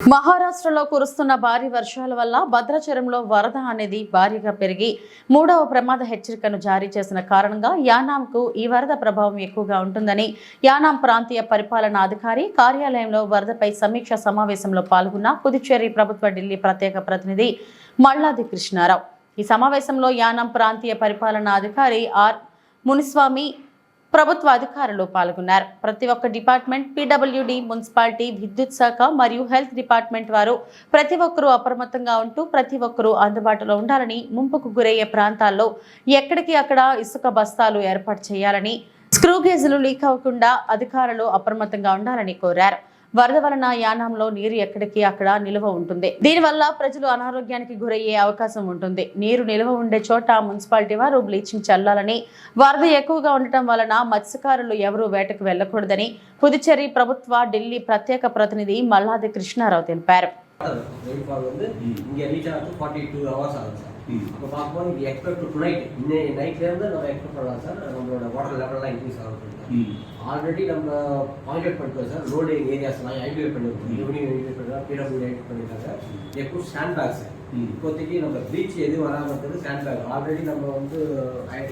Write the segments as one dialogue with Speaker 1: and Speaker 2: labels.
Speaker 1: మహారాష్ట్రలో కురుస్తున్న భారీ వర్షాల వల్ల భద్రాచలంలో వరద అనేది భారీగా పెరిగి మూడవ ప్రమాద హెచ్చరికను జారీ చేసిన కారణంగా యానాంకు ఈ వరద ప్రభావం ఎక్కువగా ఉంటుందని యానాం ప్రాంతీయ పరిపాలనా అధికారి కార్యాలయంలో వరదపై సమీక్ష సమావేశంలో పాల్గొన్న పుదుచ్చేరి ప్రభుత్వ ఢిల్లీ ప్రత్యేక ప్రతినిధి మల్లాది కృష్ణారావు. ఈ సమావేశంలో యానాం ప్రాంతీయ పరిపాలనా అధికారి ఆర్ మునిస్వామి ప్రభుత్వ అధికారులు పాల్గొన్నారు. ప్రతి ఒక్క డిపార్ట్మెంట్ పీడబ్ల్యూడి మున్సిపాలిటీ విద్యుత్ శాఖ మరియు హెల్త్ డిపార్ట్మెంట్ వారు ప్రతి ఒక్కరూ అప్రమత్తంగా ఉంటూ ప్రతి ఒక్కరూ అందుబాటులో ఉండాలని ముంపుకు గురయ్యే ప్రాంతాల్లో ఎక్కడికి అక్కడ ఇసుక బస్తాలు ఏర్పాటు చేయాలని స్క్రూగేజ్లు లీక్ అవ్వకుండా అధికారులు అప్రమత్తంగా ఉండాలని కోరారు. వరద వలన యానాంలో నీరు ఎక్కడికి? అక్కడ నిల్వ ఉంటుంది. దీనివల్ల ప్రజలు అనారోగ్యానికి గురయ్యే అవకాశం ఉంటుంది. నీరు నిల్వ ఉండే చోట మున్సిపాలిటీ వారు బ్లీచింగ్ చల్లాలని వరద ఎక్కువగా ఉండటం వలన మత్స్యకారులు ఎవరూ వేటకు వెళ్ళకూడదని పుదుచ్చేరి ప్రభుత్వ ఢిల్లీ ప్రత్యేక ప్రతినిధి మల్లాది కృష్ణారావు తెలిపారు.
Speaker 2: இப்போ பார்க்கும்போது இது எக்ஸ்பெக்ட் டு நைட் இன்னைக்கு நைட்லேருந்து நம்ம எக்ஸ்பெக்ட் பண்ணலாம் சார். நம்மளோட வாட்டர் லெவல்லாம் இன்க்ரீஸ் ஆகும் ஆல்ரெடி நம்ம பாயிண்ட் பண்ணிட்டோம் சார். லோடு ஏரியாஸ்லாம் ஐடிஃபை பண்ணிருக்கோம். ஈவினிங் ஐடிஃபை பண்ணிருக்கோம் பிடபிள்யூ ஐடிஃபை பண்ணிருக்காங்க. எப்போ ஸ்டாண்ட் பேக் இப்போதைக்கு நம்ம பீச் எதுவும் வராமல் இருக்குது? ஸ்டாண்ட் பேக் ஆல்ரெடி நம்ம வந்து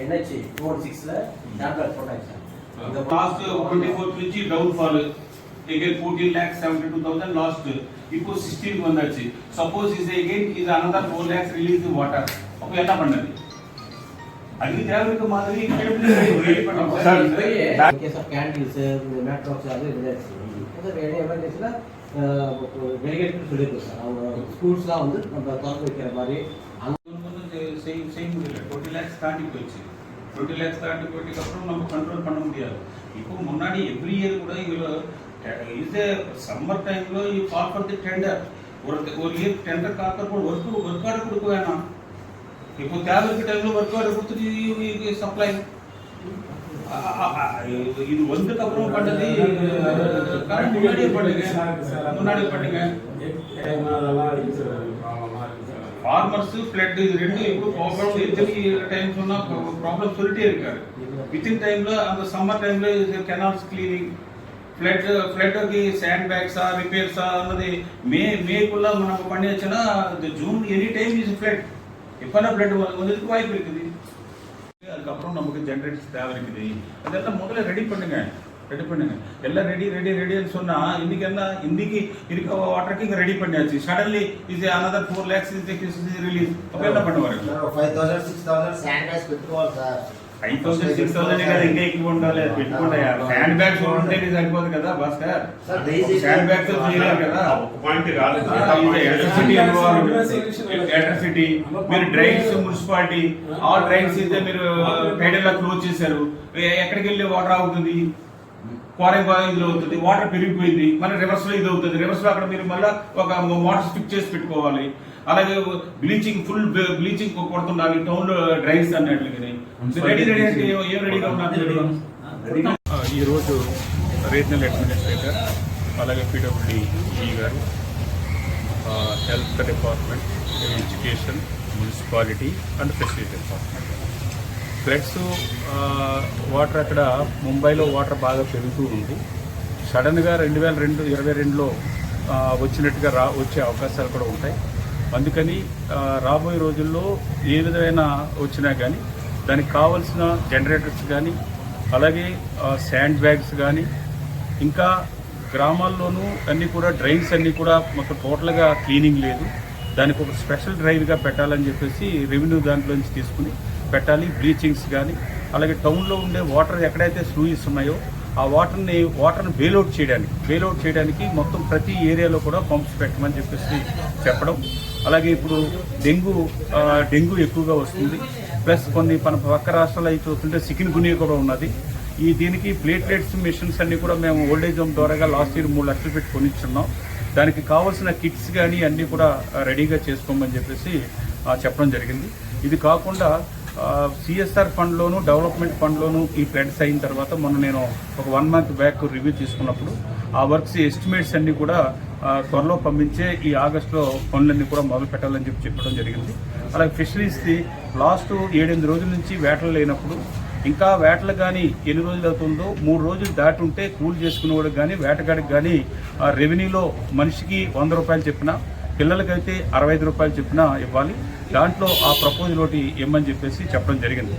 Speaker 2: என்ஹெச் ஃபோர் சிக்ஸில் ஸ்டாண்ட் பேக் போட்டாங்க சார். இந்த
Speaker 3: last twenty four down fall again 14 lakh 72000 lost இப்போ 16 வந்தாச்சு suppose is again is another 4 lakhs release the water அப்ப என்ன பண்ணது அது தேவருக்கு மாதிரி
Speaker 2: sir case of candles matter of அது இருந்துச்சு சார் வேற எமர்ஜென்சில டெலிகேட் சொல்லிருக்கோம் சார் அவங்க ஸ்கூல்ஸ்லாம் வந்து நம்ம திறந்து வைக்கிற மாதிரி
Speaker 3: சேம் சேம் இல்லை டுவெண்ட்டி லேக்ஸ் தாண்டி போயிடுச்சு டுவெண்ட்டி லேக்ஸ் தாண்டி போயிட்டதுக்கப்புறம் நம்ம கண்ட்ரோல் பண்ண முடியாது இப்போ முன்னாடி எவ்ரி இயர் கூட இவ்வளோ இது சம்மர் டைம்ல you call for the tender ஒரு ஒரு year tender காக்கிறப்போ work work order கொடுக்க வேணாம் இப்போ தேவை இருக்க டைம்ல ஒர்க் ஆர்டர் கொடுத்துட்டு சப்ளை இது வந்ததுக்கு அப்புறம் பண்ணது கரெக்ட் முன்னாடியே பண்ணுங்க முன்னாடியே பண்ணுங்க ஃபார்மர்ஸ் ஃப்ளட் இது ரெண்டு இப்போ ப்ராப்ளம் எத்தனை டைம் சொன்னா ப்ராப்ளம் சொல்லிட்டே இருக்காரு வித்தின் டைம்ல அந்த சம்மர் டைம்ல కెనాల్స్ క్లీనింగ్ ఫ్లడ్ ఫ్లడ్కి శాండ్ பேக்ஸா ரிப்பேர்ஸா అన్నది மே మేకుల్లా మనం பண்ணி வச்சனா இந்த June any time is flood எப்பனா ஃப்ளட் வந்ததுக்கு வாய்ப்பு இருக்குது. அதுக்கப்புறம் நமக்கு ஜென்ரேட்டர்ஸ் தேவை இருக்குது. அதெல்லாம் முதல்ல ரெடி பண்ணுங்க. ரெடி பண்ணுங்க. எல்லாம் ரெடி ரெடி ரெடின்னு சொன்னா இன்னைக்கு என்ன இன்னைக்கு இருக்க வாட்டருக்கு இங்க ரெடி பண்ணியாச்சு. Suddenly is another four lakhs is release அப்போ என்ன பண்ணுவாரு?
Speaker 4: Five thousand six thousand sanitize పెట్టుకోవాలి sir
Speaker 3: five thousand six thousand కదా ఇంకా ఎక్కువ ఉండాలి హ్యాండ్ బ్యాగ్స్ ఉంటే సరిపోదు కదా
Speaker 4: బేసిక్
Speaker 3: హ్యాండ్ బ్యాగ్స్ చేయలేరు కదా.
Speaker 5: ఒక పాయింట్ కాదు
Speaker 3: ఎలక్ట్రిసిటీ ఎలక్ట్రిసిటీ మీరు డ్రైన్స్ మున్సిపాలిటీ ఆ డ్రైన్స్ అయితే మీరు క్లోజ్ చేశారు. ఎక్కడికి వెళ్ళి వాటర్ అవుతుంది క్వారీ ఇది అవుతుంది వాటర్ పెరిగిపోయింది మళ్ళీ రివర్స్లో ఇది అవుతుంది. రివర్స్లో అక్కడ మీరు మళ్ళీ ఒక మోటార్ స్టిక్ చేసి పెట్టుకోవాలి. అలాగే బ్లీచింగ్ ఫుల్ బ్లీచింగ్ కొడుతుండాలి టౌన్లో డ్రైన్స్ అన్నట్లుగా రెడీ రెడీ అంటే ఏం- ఏం రెడీగా ఉన్నారు? ఈరోజు రీజనల్ అడ్మినిస్ట్రేటర్ అలాగే పీడబ్ల్యూడి గారు health department education municipality and facility department floods water అక్కడ ముంబైలో వాటర్ బాగా పెరుగుతూ ఉంది. సడన్గా రెండు వేల రెండు ఇరవై రెండులో వచ్చినట్టుగా రా వచ్చే అవకాశాలు కూడా ఉంటాయి. అందుకని రాబోయే రోజుల్లో ఏ విధమైన వచ్చినా కానీ దానికి కావాల్సిన జనరేటర్స్ కానీ అలాగే శాండ్ బ్యాగ్స్ కానీ ఇంకా గ్రామాల్లోనూ అన్నీ కూడా డ్రైన్స్ అన్నీ కూడా మొత్తం టోటల్గా క్లీనింగ్ లేదు. దానికి ఒక స్పెషల్ డ్రైవ్గా పెట్టాలని చెప్పేసి రెవెన్యూ దాంట్లోంచి తీసుకుని పెట్టాలి. బ్లీచింగ్స్ కానీ అలాగే టౌన్లో ఉండే వాటర్ ఎక్కడైతే స్లూయిస్ ఉన్నాయో ఆ వాటర్ని వాటర్ని బేలౌట్ చేయడానికి బేలౌట్ చేయడానికి మొత్తం ప్రతి ఏరియాలో కూడా పంప్స్ పెట్టమని చెప్పేసి చెప్పడం. అలాగే ఇప్పుడు డెంగ్యూ డెంగ్యూ ఎక్కువగా వస్తుంది. ప్లస్ కొన్ని మన పక్క రాష్ట్రాలు అవి చూస్తుంటే సికిన్ గునియా కూడా ఉన్నది. ఈ దీనికి ప్లేట్లెట్స్ మిషన్స్ అన్నీ కూడా మేము ఓల్డేజ్ హోమ్ ద్వారాగా లాస్ట్ ఇయర్ మూడు లక్షలు పెట్టి కొనిచ్చున్నాం. దానికి కావాల్సిన కిట్స్ కానీ అన్నీ కూడా రెడీగా చేసుకోమని చెప్పేసి చెప్పడం జరిగింది. ఇది కాకుండా సిఎస్ఆర్ ఫండ్లోను డెవలప్మెంట్ ఫండ్లోను ఈ ఫ్లడ్స్ అయిన తర్వాత మొన్న నేను ఒక వన్ మంత్ బ్యాక్ రివ్యూ తీసుకున్నప్పుడు ఆ వర్క్స్ ఎస్టిమేట్స్ అన్ని కూడా త్వరలో పంపించే ఈ ఆగస్టులో పనులన్నీ కూడా మొదలు పెట్టాలని చెప్పి చెప్పడం జరిగింది. అలాగే ఫిషరీస్ది లాస్ట్ ఏడెనిమిది రోజుల నుంచి వేటలు లేనప్పుడు ఇంకా వేటలు కానీ ఎన్ని రోజులు అవుతుందో మూడు రోజులు దాటి ఉంటే కూల్ చేసుకునేవాడికి కానీ వేటగాడికి కానీ రెవెన్యూలో మనిషికి వంద రూపాయలు చెప్పిన పిల్లలకైతే అరవై ఐదు రూపాయలు చెప్పిన ఇవ్వాలి. దాంట్లో ఆ ప్రపోజల్ ఒకటి ఇమ్మని చెప్పేసి చెప్పడం జరిగింది.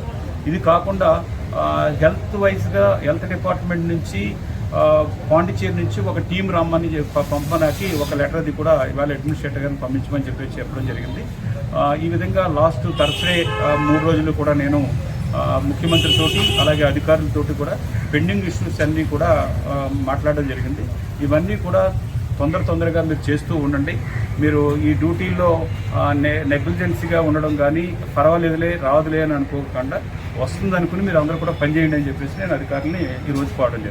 Speaker 3: ఇది కాకుండా హెల్త్ వైజ్గా హెల్త్ డిపార్ట్మెంట్ నుంచి పాండిచేరి నుంచి ఒక టీం రమ్మని పంపడానికి ఒక లెటర్ అది కూడా ఇవాళ అడ్మినిస్ట్రేటర్ గారిని పంపించమని చెప్పేసి చెప్పడం జరిగింది. ఈ విధంగా లాస్ట్ థర్స్డే మూడు రోజులు కూడా నేను ముఖ్యమంత్రితోటి అలాగే అధికారులతోటి కూడా పెండింగ్ ఇష్యూస్ అన్నీ కూడా మాట్లాడడం జరిగింది. ఇవన్నీ కూడా తొందర తొందరగా మీరు చేస్తూ ఉండండి. మీరు ఈ డ్యూటీలో నెగ్లిజెన్సీగా ఉండడం కానీ పర్వాలేదులే రాదులే అని అనుకోకుండా వస్తుంది అనుకుని మీరు అందరూ కూడా పనిచేయండి అని చెప్పేసి నేను అధికారులని ఈరోజు కోవడం